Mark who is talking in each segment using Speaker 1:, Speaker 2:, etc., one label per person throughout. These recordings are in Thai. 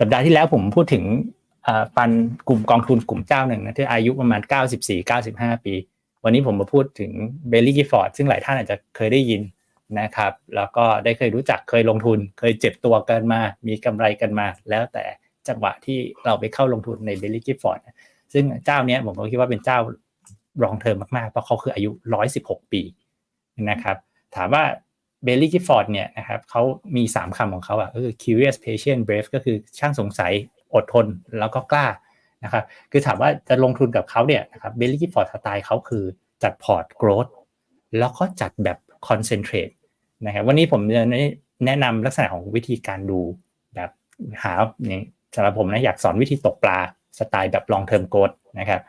Speaker 1: สัปดาห์ที่แล้วผมพูดถึงฟันกลุ่มกองทุนกลุ่มเจ้าหนึ่งนะที่อายุประมาณ 94-95 ปี วันนี้ผมมาพูดถึงเบลลี่กิฟอร์ดซึ่งหลายท่านอาจจะเคยได้ยินนะครับ แล้วก็ได้เคยรู้จักเคยลงทุน เคยเจ็บตัวกันมา มีกำไรกันมา แล้วแต่จังหวะที่เราไปเข้าลงทุนในเบลลี่กิฟอร์ดซึ่งเจ้าเนี้ยผมก็คิดว่าเป็นเจ้ารองเทอมมากๆ เพราะเขาคืออายุ 116 ปีนะครับ ถามว่า เบลลี่กิฟฟอร์ดเนี่ยนะครับเขามี 3คำของเขาอะก็คือ curious patient brave ก็คือช่างสงสัยอดทนแล้วก็กล้านะครับคือถามว่าจะลงทุนกับเขาเนี่ยนะครับเบลลี่กิฟฟอร์ดสไตล์เขาคือจัดพอร์ตโกรดแล้วก็จัดแบบคอนเซนเทรตนะครับวันนี้ผมจะแนะนำลักษณะของวิธีการดูแบบหาอย่างสำหรับผมนะอยากสอนวิธีตกปลา สไตล์แบบ long term growth นะครับ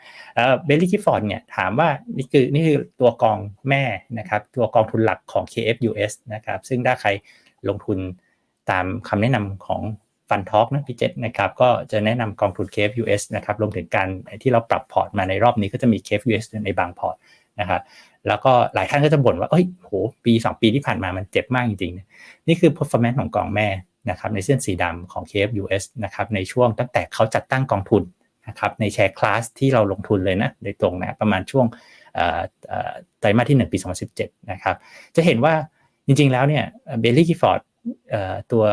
Speaker 1: เบลลี่กิฟฟอร์ดเนี่ยถามว่านี่คือนี่คือตัวกองแม่นะครับตัวกองทุนหลักของ KFUS นะครับซึ่งถ้าใครลงทุนตามคำแนะนำของฟันท็อกนะพี่เจษนะครับก็จะแนะนำกองทุน KFUS นะครับรวมถึงการที่เราปรับพอร์ตมาในรอบนี้ก็จะมี KFUS ในบางพอร์ตนะครับแล้วก็หลายท่านก็จะบ่นว่าเอ้ยโหปี 2 ปีที่ผ่านมามันเจ็บมากจริงๆ นี่คือ performance ของกองแม่นะครับในเส้นสีดำของ KFUS นะครับในช่วงตั้งแต่เขาจัดตั้งกองทุนะครับในแชร์คลาสที่เราลงทุนเลยนะโดยตรงนะประมาณช่วงไตรมาสที่ 1 ปี 2017 นะครับ จะเห็นว่าจริงๆแล้วเนี่ยเบลลี่กิฟอร์ดตัว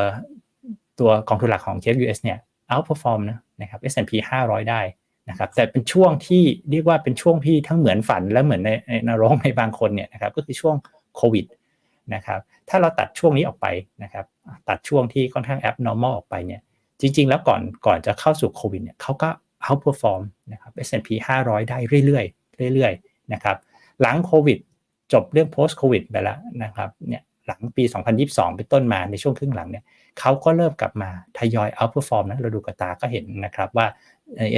Speaker 1: ตัวกองทุนหลักของ KFUS เนี่ย outperform นะนะครับ S&P 500 ได้นะครับแต่เป็นช่วงที่เรียกว่าเป็นช่วงที่ทั้งเหมือนฝันและเหมือนในนรกในบางคนเนี่ยนะครับก็คือช่วงโควิดนะครับถ้าเราตัดช่วงนี้ออกไปนะครับตัดช่วงที่ค่อนข้าง abnormal ออกไปเนี่ยจริง ๆ แล้วก่อนก่อนจะเข้าสู่โควิดเนี่ยเขาก็ outperform นะครับ S&P 500 ได้เรื่อยๆเรื่อยๆนะครับหลังโควิดจบเรื่อง post covid ไปแล้วนะครับเนี่ยหลังปี 2022 เป็นต้นมาในช่วงครึ่งหลังเนี่ยเขาก็เริ่มกลับมาทยอย outperform นะเราดูกระตาก็เห็นนะครับว่า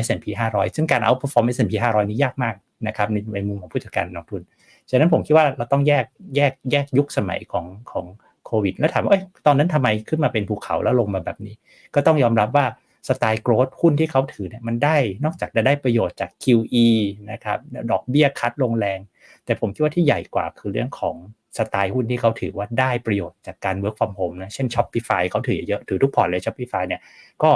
Speaker 1: S&P 500 ซึ่งการ outperform S&P 500 นี้ยากมากนะครับในในมุมของผู้จัดการลงทุน ฉะนั้นผมคิดว่าเราต้องแยกแยกแยกยุคสมัยของของโควิด แล้วถามว่าตอนนั้นทำไมขึ้นมาเป็นภูเขาแล้วลงมาแบบนี้ ก็ต้องยอมรับว่า สไตล์โกรดหุ้นที่เขาถือเนี่ยมันได้นอกจากจะได้ประโยชน์จาก QE นะครับดอกเบี้ยคัดลงแรง แต่ผมคิดว่าที่ใหญ่กว่าคือเรื่องของสไตล์หุ้นที่เขาถือว่าได้ประโยชน์จากการ work from home นะเช่น Shopify เขาถือเยอะถือทุกพอร์ตเลย Shopify เนี่ยก็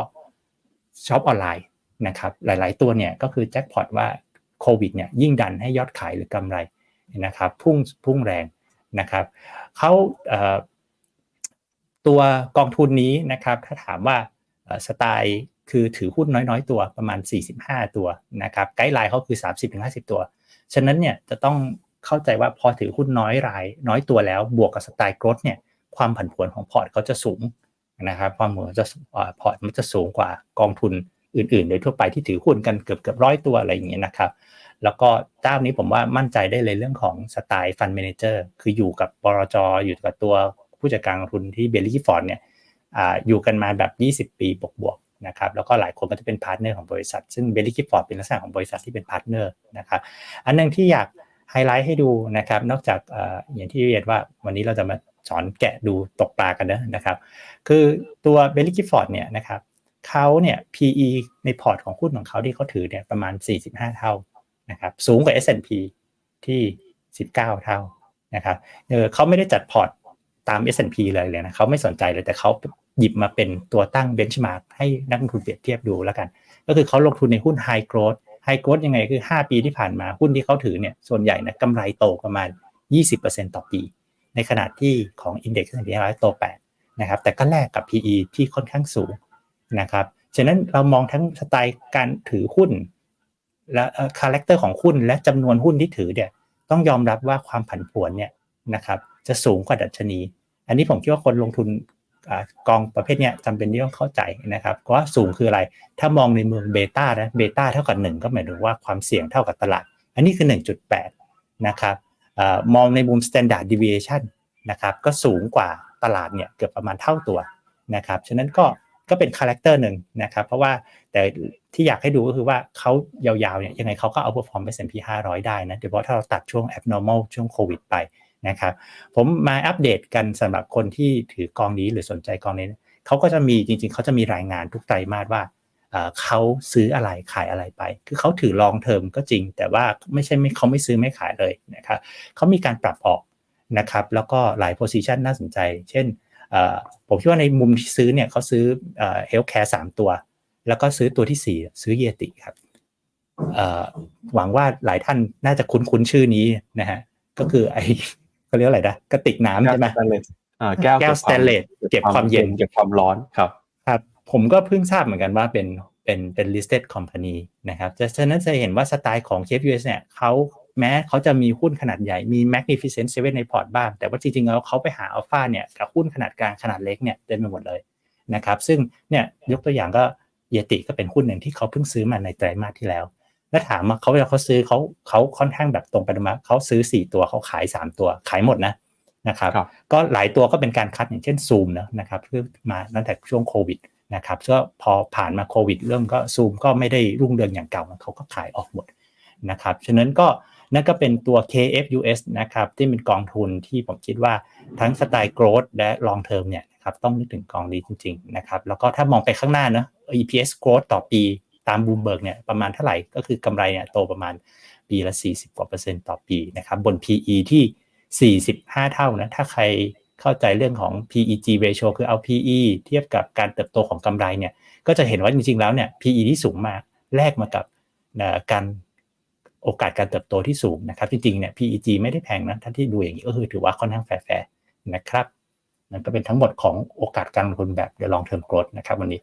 Speaker 1: ช็อปออนไลน์นะครับหลาย ๆ ตัวเนี่ยก็คือแจ็คพอตว่าโควิดเนี่ยยิ่งดันให้ยอดขายหรือกำไรนะครับพุ่งพุ่งแรงนะครับเขาตัวกองทุนนี้นะครับถ้าถามว่า สไตล์คือถือหุ้นน้อยๆ ตัวประมาณ 45 ตัวนะครับไกด์ไลน์เขาคือ 30-50 ตัว ฉะนั้นเนี่ยจะต้องเข้าใจว่าพอถือหุ้นน้อยราย น้อยตัวแล้วบวกกับสไตล์กรดเนี่ยความผันผวนของพอร์ตเขาจะสูงนะครับความผันผวนจะพอร์ตมันจะสูงกว่ากองทุนอื่นๆ โดยทั่วไปที่ถือหุ้นกันเกือบเกือบร้อยตัวอะไรอย่างเงี้ยนะครับ แล้วก็เจ้านี้ผมว่ามั่นใจได้เลยเรื่องของสไตล์ฟันเมนเจอร์คืออยู่กับบรจอยู่กับตัวผู้จัดการทุนที่เบลลี่ฟอร์ดเนี่ย อยู่กันมาแบบ 20 ปีบวกๆนะครับแล้วก็หลายคนก็จะเป็นพาร์ทเนอร์ของบริษัท ซึ่งเบลลี่กิฟฟอร์ดเป็นลักษณะของบริษัทที่เป็นพาร์ทเนอร์นะครับอันนึงที่อยากไฮไลท์ให้ดูนะครับนอกจากอย่างที่เรียนว่าวันนี้เราจะมาสอนแกะดูตกปลากันนะครับ คือตัวเบลลี่กิฟฟอร์ดเนี่ยนะครับเขาเนี่ย PE ในพอร์ตของหุ้นของเขาที่เขาถือเนี่ยประมาณ 45 เท่านะครับสูงกว่า S&P ที่ 19 เท่านะครับเออเขาไม่ได้จัดพอร์ตตาม S&P เลยเลยนะเขาไม่สนใจเลยแต่เขา หยิบมาเป็นตัวตั้งเบนช์มาร์กให้นักลงทุนเปรียบเทียบดูแล้วกัน ก็คือเขาลงทุนในหุ้นไฮโกรดไฮโกรดยังไงคือ 5 ปีที่ผ่านมาหุ้นที่เขาถือเนี่ยส่วนใหญ่นะกำไรโตประมาณ 20%ต่อปี ในขณะที่ของ Index ที่ร้อยโต8นะครับแต่ก็แลกกับ PE ที่ค่อนข้างสูงนะครับฉะนั้นเรามองทั้งสไตล์การถือหุ้น และคาแรคเตอร์ของหุ้นและจำนวนหุ้นที่ถือเนี่ยต้องยอมรับว่าความผันผวนเนี่ยนะครับจะสูงกว่าดัชนี อันนี้ผมคิดว่าคนลงทุน กองประเภทนี้จำเป็นที่ต้องเข้าใจนะครับเพราะว่าสูงคืออะไร ถ้ามองในเมืองเบต้านะเบต้าเท่ากับ 1 ก็หมายถึงว่าความเสี่ยงเท่ากับตลาด อันนี้คือ 1.8 นะครับมองในมุม standard deviation นะครับก็สูงกว่าตลาดเนี่ยเกือบประมาณเท่าตัวนะครับฉะนั้นก็ก็เป็นคาแรคเตอร์หนึ่งนะครับเพราะว่าแต่ที่อยากให้ดูก็คือว่าเขายาวๆเนี่ยยังไงเขาก็เอา perform S&P 500ได้นะโดยเฉพาะถ้าเราตัดช่วง abnormal ช่วงโควิดไป นะครับผมมาอัปเดตกันสำหรับคนที่ถือกองนี้หรือสนใจกองนี้เขาก็จะมีจริง ๆเขาจะมีรายงานทุกไตรมาสว่าเขาซื้ออะไรขายอะไรไป คือเขาถือลองเทอมก็จริง แต่ว่าไม่ใช่ไม่เขาไม่ซื้อไม่ขายเลยนะครับเขามีการปรับออกนะครับแล้วก็หลายโพซิชันน่าสนใจ เช่นผมคิดว่าในมุมที่ซื้อเนี่ยเขาซื้อเฮลท์แคร์สามตัว แล้วก็ซื้อตัวที่สี่ซื้อเยติครับหวังว่าหลายท่านน่าจะคุ้นคุ้นชื่อนี้นะฮะก็คือไอ เขาเรียกอะไรนะกระติกน้ำใช่ไหม
Speaker 2: แก้วสแตนเลสอ่าแก้ว
Speaker 1: แก้วสแตนเลสเก็บความเย็น
Speaker 2: เก็บความร้อนครับ
Speaker 1: ครับ ผมก็เพิ่งทราบเหมือนกันว่าเป็นเป็นเป็น listed company นะครับจะฉะนั้นจะเห็นว่าสไตล์ของ KFUS เนี่ยเขาแม้เขาจะมีหุ้นขนาดใหญ่มี Magnificent Seven ในพอร์ตบ้าง แต่ว่าจริงๆแล้วเขาไปหาอัลฟาเนี่ยกับหุ้นขนาดกลางขนาดเล็กเนี่ยเต็มไปหมดเลยนะครับซึ่งเนี่ยยกตัวอย่างก็เยติก็เป็นหุ้นหนึ่งที่เขาเพิ่งซื้อมาในไตรมาสที่แล้ว แล้วถามว่าเขาเวลาเขาซื้อเขาเขาค่อนข้างแบบตรงไปตรงมาเขาซื้อ 4 ตัวเขาขาย 3 ตัวขายหมดนะนะครับ
Speaker 2: ครับ
Speaker 1: ก็หลายตัวก็เป็นการคัดอย่างเช่นซูมนะนะครับเพื่อมาตั้งแต่ช่วงโควิดนะครับก็พอผ่านมาโควิด เรื่องก็ซูมก็ไม่ได้รุ่งเรืองอย่างเก่าเขาก็ขายออกหมดนะครับฉะนั้นก็นั่นก็เป็นตัว KFUS นะครับที่เป็นกองทุนที่ผมคิดว่าทั้งสไตล์ growth และ long term เนี่ยนะครับต้องนึกถึงกองนี้จริงๆนะครับแล้วก็ถ้ามองไปข้างหน้านะ EPS growth ต่อปี ตามบูมเบิร์กเนี่ยประมาณเท่าไหร่ก็คือกำไรเนี่ยโตประมาณปีละ 40 กว่าเปอร์เซ็นต์ต่อปีนะครับบน PE ที่ 45 เท่านะถ้าใครเข้าใจเรื่องของ PEG ratio คือเอา PE เทียบกับการเติบโตของกำไรเนี่ยก็จะเห็นว่าจริงๆแล้วเนี่ย PE ที่สูงมากแลกมากับการโอกาสการเติบโตที่สูงนะครับจริงๆเนี่ย PEG ไม่ได้แพงนะถ้าที่ดูอย่างนี้ก็คือถือว่าค่อนข้างแฟร์ๆนะครับนั่นก็เป็นทั้งหมดของโอกาสการลงทุนแบบ the long term growth นะครับวันนี้